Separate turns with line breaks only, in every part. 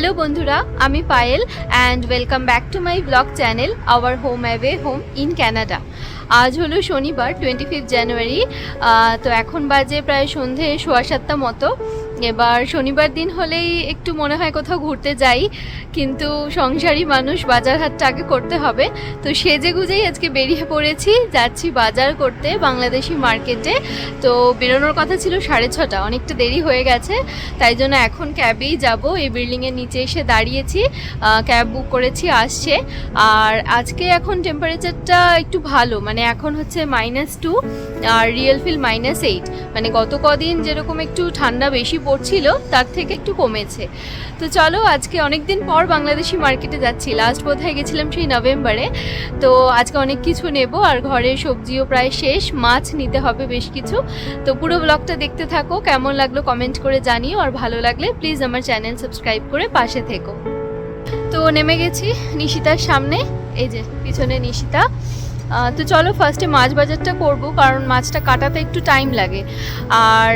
Hello বন্ধুরা, আমি Payel and welcome back to my blog channel our home away home in Canada আজ হলো শনিবার টোয়েন্টি ফিফথ জানুয়ারি তো এখন বাজে প্রায় সন্ধে সোয়া সাতটা মতো। এবার শনিবার দিন হলেই একটু মনে হয় কোথাও ঘুরতে যাই, কিন্তু সংসারী মানুষ বাজার হাটটা আগে করতে হবে। তো সেজে গুজেই আজকে বেরিয়ে পড়েছি, যাচ্ছি বাজার করতে বাংলাদেশি মার্কেটে। তো বেরোনোর কথা ছিল সাড়ে ছটা, অনেকটা দেরি হয়ে গেছে, তাই জন্য এখন ক্যাবেই যাব। এই বিল্ডিংয়ের নিচে এসে দাঁড়িয়েছি ক্যাব বুক করেছি, আসছে। আর আজকে এখন টেম্পারেচারটা একটু ভালো মানে এখন হচ্ছে মাইনাস টু আর রিয়েল ফিল মাইনাস এইট মানে গত কদিন যেরকম একটু ঠান্ডা বেশি পড়ছিল, তার থেকে একটু কমেছে। তো চলো, আজকে অনেক দিন পর বাংলাদেশি মার্কেটে যাচ্ছি। লাস্ট বোধহয় গেছিলাম সেই নভেম্বরে। তো আজকে অনেক কিছু নেব, আর ঘরে সবজিও প্রায় শেষ। মাছ নিতে হবে বেশ কিছু। তো পুরো ব্লগটা দেখতে থাকো। কেমন লাগল কমেন্ট করে জানিও, আর ভালো লাগলে প্লিজ আমার চ্যানেল সাবস্ক্রাইব করে পাশে থেকো। তো নেমে গেছি নিশিতার সামনে। এই যে, পিছনে নিশিতা। তো চলো ফার্স্টে মাছ বাজারটা করব, কারণ মাছটা কাটাতে একটু টাইম লাগে। আর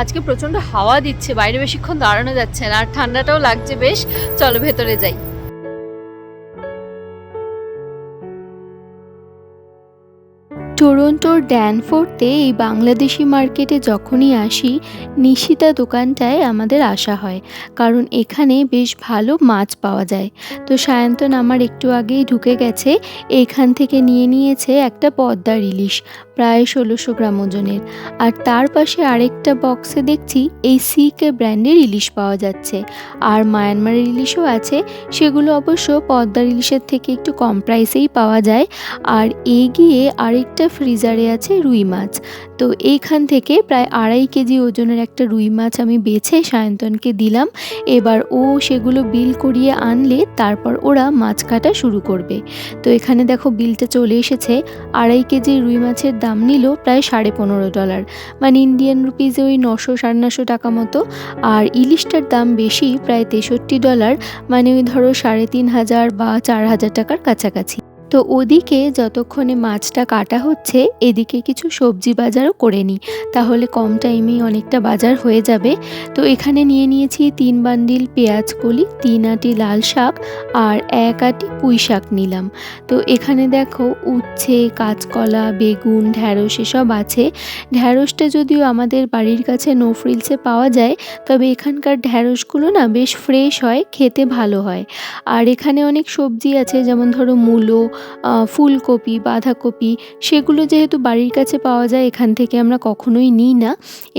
আজকে প্রচণ্ড হাওয়া দিচ্ছে, বাইরে বেশিক্ষণ দাঁড়ানো যাচ্ছে না, আর ঠান্ডাটাও লাগছে বেশ। চলো ভেতরে যাই।
টরন্টোর ড্যানফোর্তে এই বাংলাদেশি মার্কেটে যখনই আসি, নিশিতা দোকানটায় আমাদের আসা হয়, কারণ এখানে বেশ ভালো মাছ পাওয়া যায়। তো সায়ন্তন আমার একটু আগেই ঢুকে গেছে, এখান থেকে নিয়ে নিয়েছে একটা পদ্মার ইলিশ, প্রায় ষোলোশো গ্রাম ওজনের। আর তার পাশে আরেকটা বক্সে দেখছি এই সিকে ব্র্যান্ডের ইলিশ পাওয়া যাচ্ছে। আর মায়ানমারের ইলিশও আছে, সেগুলো অবশ্য পদ্মার ইলিশের থেকে একটু কম প্রাইসেই পাওয়া যায়। আর এগিয়ে আরেকটা ফ্রিজারে আছে রুই মাছ। তো এইখান থেকে প্রায় আড়াই কেজি ওজনের একটা রুই মাছ আমি বেছে সায়ন্তনকে দিলাম। এবার ও সেগুলো বিল করিয়ে আনলে তারপর ওরা মাছ কাটা শুরু করবে। তো এখানে দেখো বিলটা চলে এসেছে। আড়াই কেজি রুই মাছের দাম নিল প্রায় সাড়ে পনেরো ডলার। মানে ইন্ডিয়ান রুপিজে ওই নশো, সাড়ে নশো টাকা মতো। আর ইলিশটার দাম বেশি, প্রায় তেষট্টি ডলার। মানে ওই ধরো সাড়ে তিন হাজার বা চার হাজার টাকার কাছাকাছি। তো ওদিকে যতক্ষণে মাছটা কাটা হচ্ছে, এদিকে কিছু সবজি বাজারও করে নিই। তাহলে কম টাইমেই অনেকটা বাজার হয়ে যাবে। তো এখানে নিয়ে নিয়েছি তিন বান্ডিল পেঁয়াজ কলি, তিন আটি লাল শাক আর এক আটি পুঁই শাক নিলাম। তো এখানে দেখো উচ্ছে, কাঁচকলা, বেগুন, ঢ্যাঁড়স এসব আছে। ঢ্যাঁড়সটা যদিও আমাদের বাড়ির কাছে নো ফ্রিলসে পাওয়া যায়, তবে এখানকার ঢ্যাঁড়সগুলো না বেশ ফ্রেশ হয়, খেতে ভালো হয়। আর এখানে অনেক সবজি আছে, যেমন ধরো মূলো ফুলকপি, বাঁধাকপি, সেগুলো যেহেতু বাড়ির কাছে পাওয়া যায়, এখান থেকে আমরা কখনোই নিই না।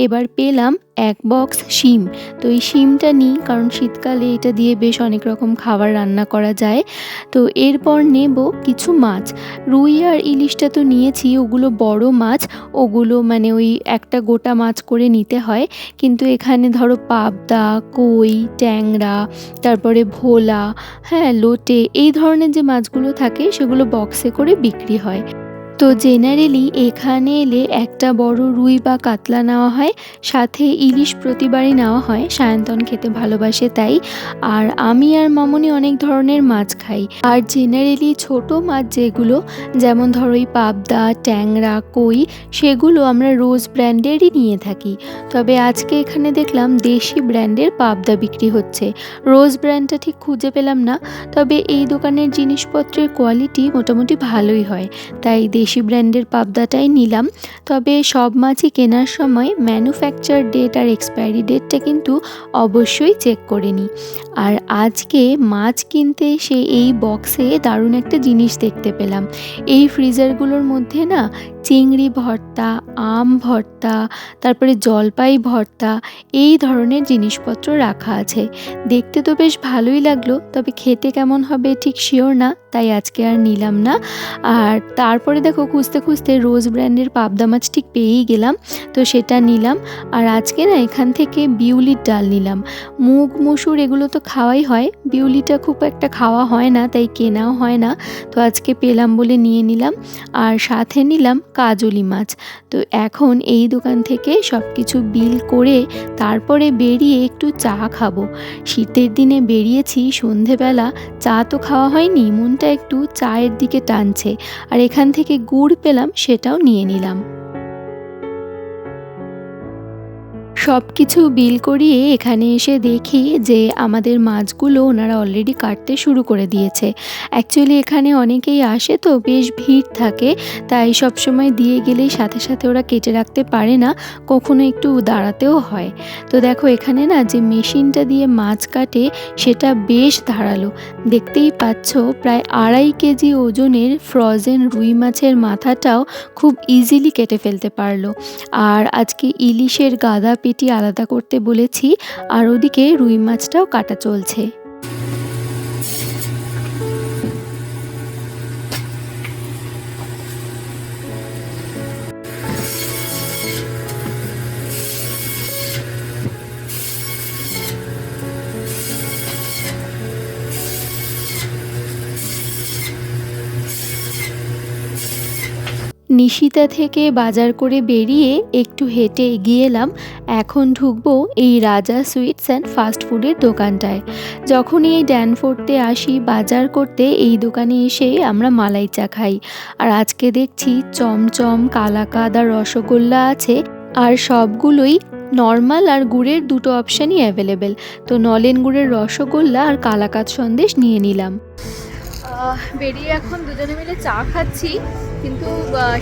এবার পেলাম এক বক্স শিম। তো এই শিমটা নিই, কারণ শীতকালে এটা দিয়ে বেশ অনেক রকম খাবার রান্না করা যায়। তো এরপর নেব কিছু মাছ। রুই আর ইলিশটা তো নিয়েছি, ওগুলো বড় মাছ। ওগুলো মানে ওই একটা গোটা মাছ করে নিতে হয়। কিন্তু এখানে ধরো পাবদা, কই, ট্যাংরা, তারপরে ভোলা হ্যাঁ লোটে, এই ধরনের যে মাছগুলো থাকে, সেগুলো বক্সে করে বিক্রি হয়। তো জেনারেলি এখানে এলে একটা বড় রুই বা কাতলা নেওয়া হয়, সাথে ইলিশ প্রতিবারই নেওয়া হয়। সায়ন্তন খেতে ভালোবাসে তাই। আর আমি আর মামনি অনেক ধরনের মাছ খাই। আর জেনারেলি ছোট মাছ যেগুলো, যেমন ধরো পাবদা, ট্যাংরা, কই, সেগুলো আমরা রোজ ব্র্যান্ডেরই নিয়ে থাকি। তবে আজকে এখানে দেখলাম দেশি ব্র্যান্ডের পাবদা বিক্রি হচ্ছে। রোজ ব্র্যান্ডটা ঠিক খুঁজে পেলাম না, তবে এই দোকানের জিনিসপত্রের কোয়ালিটি মোটামুটি ভালোই হয়। তাই দেশি ব্র্যান্ডের পাবদাটাই নিলাম। তবে সব মাছই কেনার সময় ম্যানুফ্যাকচার ডেট আর এক্সপায়ারি ডেটটা কিন্তু অবশ্যই চেক করে নিই। আর আজকে মাছ কিনতে সে এই বক্সে দারুণ একটা জিনিস দেখতে পেলাম। এই ফ্রিজারগুলোর মধ্যে না চিংড়ি ভর্তা, আম ভর্তা, তারপরে জলপাই ভর্তা, এই ধরনের জিনিসপত্র রাখা আছে। দেখতে তো বেশ ভালোই লাগল, তবে খেতে কেমন হবে ঠিক শিওর না, তাই আজকে আর নিলাম না। আর তারপরে দেখো, খুঁজতে খুঁজতে রোজ ব্র্যান্ডের পাবদা মাছ ঠিক পেয়েই গেলাম, তো সেটা নিলাম। আর আজকে না, এখান থেকে বিউলির ডাল নিলাম। মুগ, মুসুর এগুলো তো খাওয়াই হয়, বিউলিটা খুব একটা খাওয়া হয় না, তাই কেনাও হয় না, তো আজকে পেলাম বলে নিয়ে নিলাম। আর সাথে নিলাম কাজলি মাছ। তো এখন এই দোকান থেকে সব কিছু বিল করে তারপরে বেরিয়ে একটু চা খাব। শীতের দিনে বেরিয়েছি, সন্ধেবেলা চা তো খাওয়া হয়নি, মনটা একটু চায়ের দিকে টানছে। আর এখান থেকে গুড় পেলাম, সেটাও নিয়ে নিলাম। সব কিছু বিল করিয়ে এখানে এসে দেখি যে আমাদের মাছগুলো ওনারা অলরেডি কাটতে শুরু করে দিয়েছে। অ্যাকচুয়ালি এখানে অনেকেই আসে তো বেশ ভিড় থাকে, তাই সব সময় দিয়ে গেলেই সাথে সাথে ওরা কেটে রাখতে পারে না, কখনো একটু দাঁড়াতেও হয়। তো দেখো এখানে না যে মেশিনটা দিয়ে মাছ কাটে, সেটা বেশ ধারালো। দেখতেই পাচ্ছ প্রায় আড়াই কেজি ওজনের ফ্রজেন রুই মাছের মাথাটাও খুব ইজিলি কেটে ফেলতে পারল। আর আজকে ইলিশের গাদা পেটি আলাদা করতে বলেছি আর ওদিকে রুই মাছটাও কাটা চলছে। নিশিতা থেকে বাজার করে বেরিয়ে একটু হেঁটে এগিয়ে এলাম। এখন ঢুকবো এই রাজা সুইটস অ্যান্ড ফাস্ট ফুডের দোকানটায়। যখনই এই ড্যানফোর্টে আসি, বাজার করতে এই দোকানে এসে আমরা মালাই চা খাই। আর আজকে দেখছি চমচম, কালাকাদ রসগোল্লা আছে আর সবগুলোই নর্মাল আর গুড়ের দুটো অপশানই অ্যাভেলেবেল তো নলেন গুড়ের রসগোল্লা আর কালাকাদ সন্দেশ নিয়ে নিলাম।
বেরিয়ে এখন দুজনে মিলে চা খাচ্ছি, কিন্তু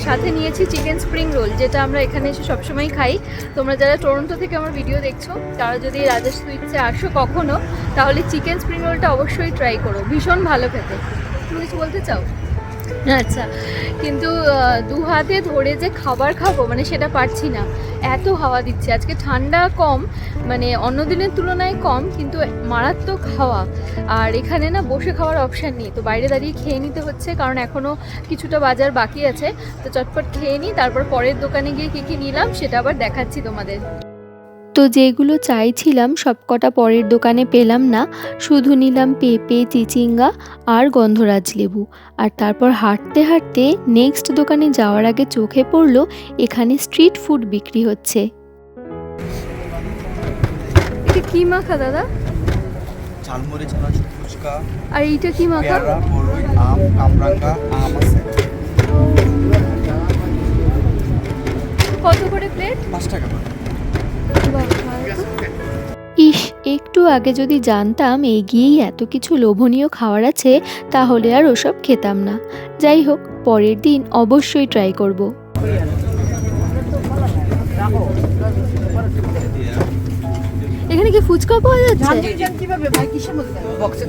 সাথে নিয়েছি চিকেন স্প্রিং রোল যেটা আমরা এখানে এসে সবসময় খাই। তোমরা যারা টরন্টো থেকে আমার ভিডিও দেখছ, তারা যদি রাজেশ সুইটসে আসো কখনো, তাহলে চিকেন স্প্রিং রোলটা অবশ্যই ট্রাই করো, ভীষণ ভালো খেতে। তুমি কিছু বলতে চাও? আচ্ছা কিন্তু দু হাতে ধরে যে খাবার খাব মানে সেটা পারছি না। এত হাওয়া দিচ্ছে। আজকে ঠান্ডা কম মানে অন্য দিনের তুলনায় কম, কিন্তু মারাত্মক হাওয়া। আর এখানে না বসে খাওয়ার অপশান নেই। তো বাইরে দাঁড়িয়ে খেয়ে নিতে হচ্ছে, কারণ এখনও কিছুটা বাজার বাকি আছে। তো চটপট খেয়ে নিই, তারপর পরের দোকানে গিয়ে কী কী নিলাম, সেটা আবার দেখাচ্ছি তোমাদের।
তো যেগুলো চাইছিলাম সবকটা পরের দোকানে পেলাম না। শুধু নিলাম পেঁপে চিচিঙ্গা আর গন্ধরাজ লেবু। আর তারপর হাঁটতে হাঁটতে নেক্সট দোকানে যাওয়ার আগে চোখে পড়ল এখানে স্ট্রিট ফুড বিক্রি হচ্ছে।
এটা কি মাখা দাদা?
ঝালমুড়ি চানাচুর ফুচকা
আর এইটা কি মাখা?
বড়ই আম কামরাঙ্গা আম আছে।
কত করে প্লেট
পাঁচ টাকা করে।
ইস একটু আগে যদি জানতাম এগিয়েই এত কিছু লোভনীয় খাওয়ার আছে তাহলে আর ওসব খেতাম না। যাই হোক পরের দিন অবশ্যই ট্রাই করব।
এখানে কি ফুচকা পাওয়া যাচ্ছে?
বক্সে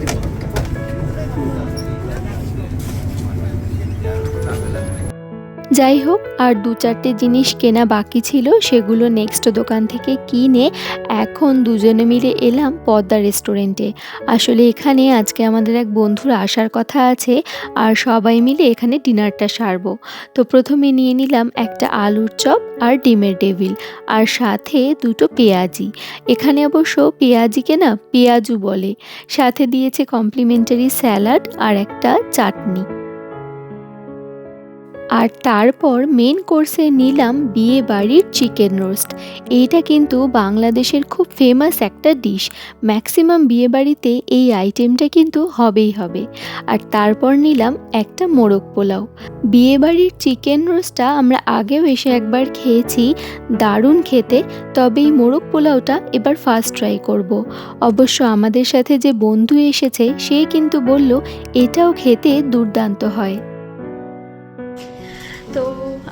যাই হোক, আর দু চারটে জিনিস কেনা বাকি ছিল, সেগুলো নেক্সট দোকান থেকে কিনে এখন দুজনে মিলে এলাম পদ্মা রেস্টুরেন্টে আসলে এখানে আজকে আমাদের এক বন্ধুর আসার কথা আছে, আর সবাই মিলে এখানে ডিনারটা সারবো। তো প্রথমে নিয়ে নিলাম একটা আলুর চপ আর ডিমের ডেভিল আর সাথে দুটো পেঁয়াজি। এখানে অবশ্য পেঁয়াজিকে না পেঁয়াজু বলে, সাথে দিয়েছে কমপ্লিমেন্টারি স্যালাড আর একটা চাটনি। আর তারপর মেন কোর্সে নিলাম বিয়ে বাড়ির চিকেন রোস্ট এইটা কিন্তু বাংলাদেশের খুব ফেমাস একটা ডিশ ম্যাক্সিমাম বিয়ে বাড়িতে এই আইটেমটা কিন্তু হবেই হবে। আর তারপর নিলাম একটা মোরগ পোলাও। বিয়ে বাড়ির চিকেন রোস্টটা আমরা আগেও এসে একবার খেয়েছি, দারুণ খেতে। তবে এই মোরগ পোলাওটা এবার ফার্স্ট ট্রাই করব। অবশ্য আমাদের সাথে যে বন্ধু এসেছে, সে কিন্তু বলল, এটাও খেতে দুর্দান্ত হয়।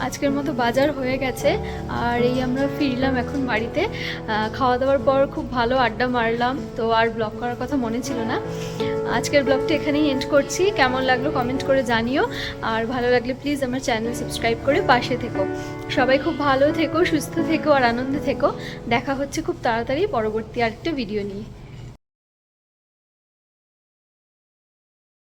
আজকের মতো বাজার হয়ে গেছে। আর এই আমরা ফিরলাম এখন বাড়িতে। খাওয়া দাওয়ার পর খুব ভালো আড্ডা মারলাম, তো আর ব্লগ করার কথা মনে ছিল না। আজকের ব্লগটা এখানেই এন্ড করছি। কেমন লাগল কমেন্ট করে জানিও। আর ভালো লাগলে প্লিজ আমার চ্যানেল সাবস্ক্রাইব করে পাশে থেকো। সবাই খুব ভালো থেকো, সুস্থ থেকো, আর আনন্দে থেকো। দেখা হচ্ছে খুব তাড়াতাড়ি পরবর্তী আরেকটা ভিডিও নিয়ে।